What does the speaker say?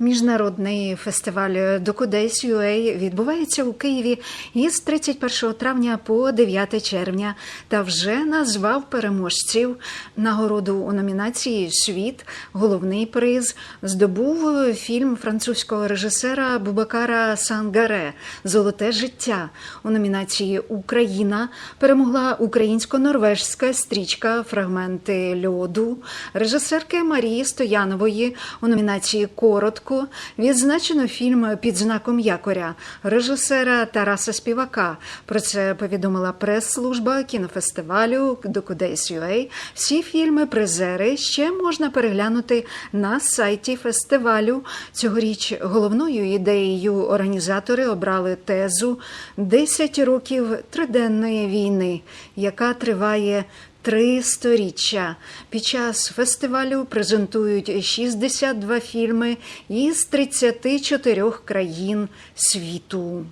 Міжнародний фестиваль Докудейс UA відбувається у Києві із 31 травня по 9 червня та вже назвав переможців нагороду у номінації Світ. Головний приз здобув фільм французького режисера Бубакара Сангаре Золоте життя. У номінації Україна перемогла українсько-норвежська стрічка Фрагменти льоду режисерки Марії Стоянової у номінації Коротко відзначено фільм під знаком якоря режисера Тараса Співака. Про це повідомила прес-служба кінофестивалю Докудейс.UA. Всі фільми призери ще можна переглянути на сайті фестивалю. Цьогоріч головною ідеєю організатори обрали тезу «10 років триденної війни, яка триває Три сторіччя під час фестивалю презентують 62 фільми із 34 країн світу.